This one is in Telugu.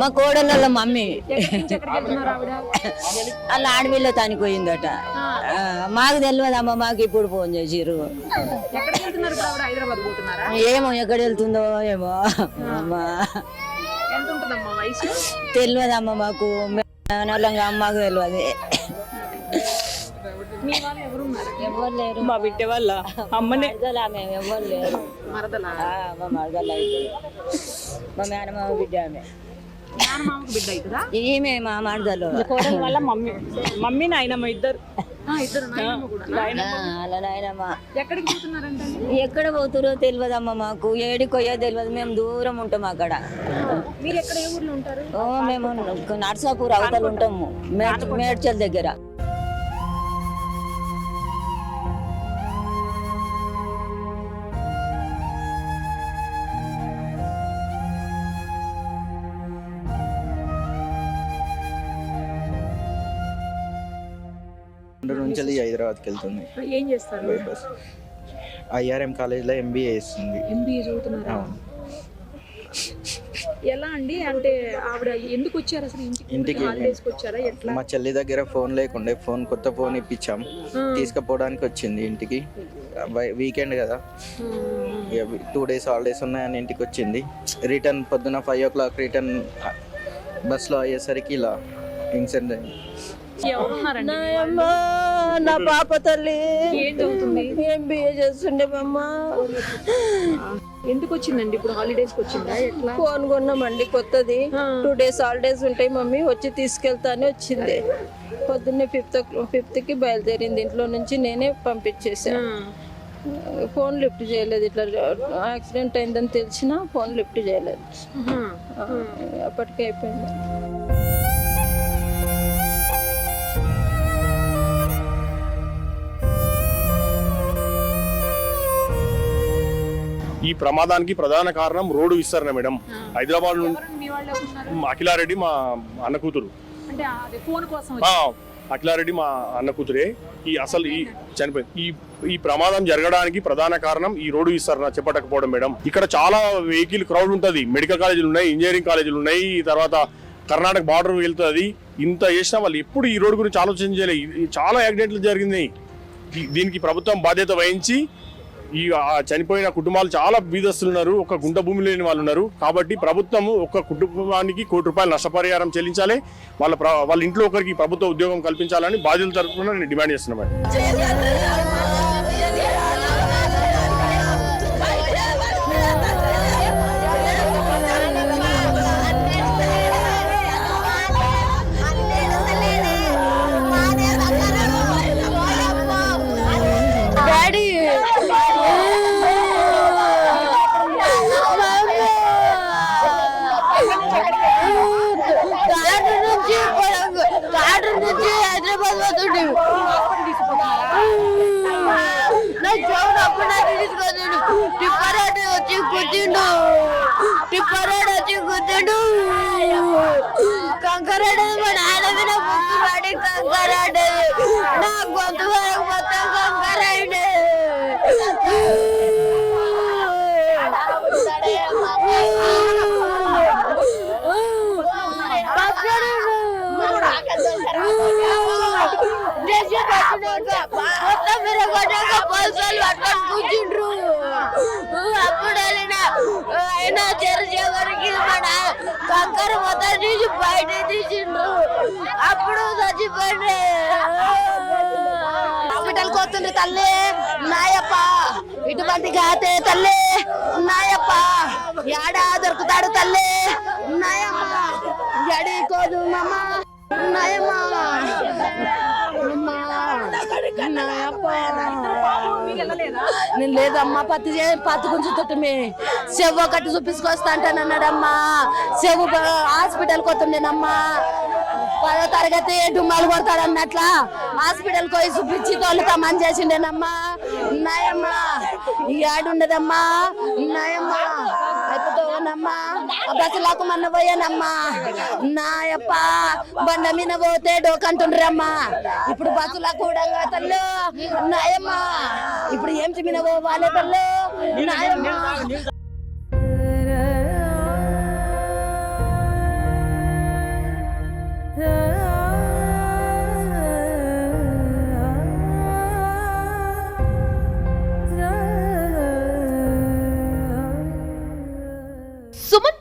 మా కోడళ్ళ మమ్మీ. వాళ్ళ ఆడపిల్ల తనిపోయిందట. మాకు తెలియదు అమ్మ మాకు ఇప్పుడు ఫోన్ పోతున్నారా ఏమో ఎక్కడ వెళ్తుందో ఏమో. అమ్మా. తెలియదు అమ్మ మాకు. నల్లంగా అమ్మకు తెలియదు మీ వాళ్ళు ఎవరు లేరు. మా బిడ్డ వాళ్ళ అమ్మనే. మరదలా మేము ఎవరు లేరు. మరదలా? ఆ, మా మరదల మా మేనమామ బిడ్డ ఆమె. నాన్నమామకు బిడ్డ అవుతుందా? ఈమె మా మరదలు. కోడల వాళ్ళ మమ్మీ. మమ్మీ నాయనమ్మ ఇద్దరు. ఆ, ఇద్దరు నాయనమ్మ కూడా. ఆ, అలా నాయనమ్మ. ఎక్కడికి పోతున్నారంటే ఎక్కడ పోతురో తెలియదమ్మా మాకు. ఏడికి పోయో తెలియదు మేము దూరం ఉంటాం అక్కడ. మీరు ఎక్కడ ఏ ఊర్లో ఉంటారు? ఓ మేము నర్సాపూర్ అవతల ఉంటాము. మేడ్ మేడ్చల్ దగ్గర. నుంచి హైదరాబాద్కి వెళ్తుంది. ఏం చేస్తారు? బైపాస్. ఐఆర్ఎం కాలేజ్లో ఎంబీఏ చేస్తుంది. ఎంబీఏ చదువుతున్నారా? అవును. ఎలా అండి? అంటే ఆవిడ ఎందుకు వచ్చారు అసలు ఇంటికి? వచ్చారా? ఎట్లా? మా చెల్లి దగ్గర ఫోన్ లేకుండే ఫోన్ కొత్త ఫోన్ ఇప్పించాం. తీసుకుపోవడానికి వచ్చింది ఇంటికి. వీకెండ్ కదా. టూ డేస్ హాలిడేస్ ఉన్నాయని ఇంటికి వచ్చింది. రిటర్న్ పొద్దున ఫైవ్ ఓ క్లాక్ రిటర్న్ బస్లో అయ్యేసరికి ఇలా ఇన్సిడెంట్ అయింది. నా పాప తల్లి. ఎంబీఏ చేస్తుండే అమ్మ. ఎందుకు వచ్చిందండి ఇప్పుడు హాలిడేస్కి వచ్చిందా? ఎట్లా? ఫోన్ కొన్నామండి కొత్తది టూ డేస్ హాలిడేస్ ఉంటాయి మమ్మీ. వచ్చి తీసుకెళ్తానే వచ్చింది. పొద్దున్నే ఫిఫ్త్ ఫిఫ్త్కి బయలుదేరింది. ఇంట్లో నుంచి నేనే పంపించేసాను ఫోన్ లిఫ్ట్ చేయలేదు. ఇట్లా యాక్సిడెంట్ అయిందని తెలిసినా ఫోన్ లిఫ్ట్ చేయలేదు. అప్పటికే అయిపోయింది. ఈ ప్రమాదానికి ప్రధాన కారణం రోడ్డు విస్తరణ మేడం. హైదరాబాద్ అఖిలారెడ్డి మా అన్న కూతురు. అఖిలారెడ్డి మా అన్న కూతురే. ఈ అసలు ఈ చనిపోయింది ఈ ఈ ప్రమాదం జరగడానికి ప్రధాన కారణం ఈ రోడ్డు విస్తరణ చెప్పటకపోవడం మేడం. ఇక్కడ చాలా వెహికల్ క్రౌడ్ ఉంటది. మెడికల్ కాలేజీలు ఉన్నాయి ఇంజనీరింగ్ కాలేజీలు ఉన్నాయి. తర్వాత కర్ణాటక బార్డర్ వెళ్తుంది. ఇంత చేసినా వాళ్ళు ఎప్పుడు ఈ రోడ్డు గురించి ఇది- చాలా యాక్సిడెంట్లు జరిగింది దీనికి ప్రభుత్వం బాధ్యత వహించి ఈ చనిపోయిన కుటుంబాలు చాలా బీదస్తులు ఉన్నారు ఒక గుంట భూమి లేని వాళ్ళు ఉన్నారు కాబట్టి ప్రభుత్వం ఒక కుటుంబానికి కోటి రూపాయలు నష్టపరిహారం చెల్లించాలి. వాళ్ళ వాళ్ళ ఇంట్లో ఒకరికి ప్రభుత్వ ఉద్యోగం కల్పించాలని బాధ్యుల తరఫున నేను డిమాండ్ చేస్తున్నాను నా చెవుడు తీసుకొచ్చిండు టిప్పరాడు వచ్చి కూర్చుండు టిప్పరాడు వచ్చి కూర్చుండు కంకరాడు మా నాన్న మీద కంకరాడు నా గొంతు కంకర మొత్తం తీసి బయట తీసిండ్రు. అప్పుడు చచ్చిపోయింది హాస్పిటల్కి వస్తుంది తల్లి. నాయప్ప ఇటువంటి గాతే తల్లి. నాయప్ప యాడా దొరుకుతాడు తల్లి. నాయమ్మ జడికోదు మమ్మ నాయమ్మ. నాయప్ప. నేను లేదమ్మా పత్తి పత్తి గుంజుతుంటే చెవు ఒకటి చూపించుకొస్తా అంటానన్నాడమ్మా చెవు హాస్పిటల్కి వస్తుండేనమ్మా పదో తరగతి డుమ్మాలు కొడతాడు అన్నట్లా హాస్పిటల్కి పోయి చూపించి తోలుతామని చేసిండేనమ్మా. ఉన్నాయమ్మా ఈ ఆడు ఉండదమ్మా ఉన్నాయమ్మా. అయిపోతావనమ్మా బస్సులకు మొన్న పోయానమ్మా నాయప్ప బండ మీద పోతే డోకంటుండ్రమ్మా. ఇప్పుడు బస్సులకు కూడా తల్లు నాయమ్మా. ఇప్పుడు ఏం మీద పోవాలి తల్లు నాయమ్మా.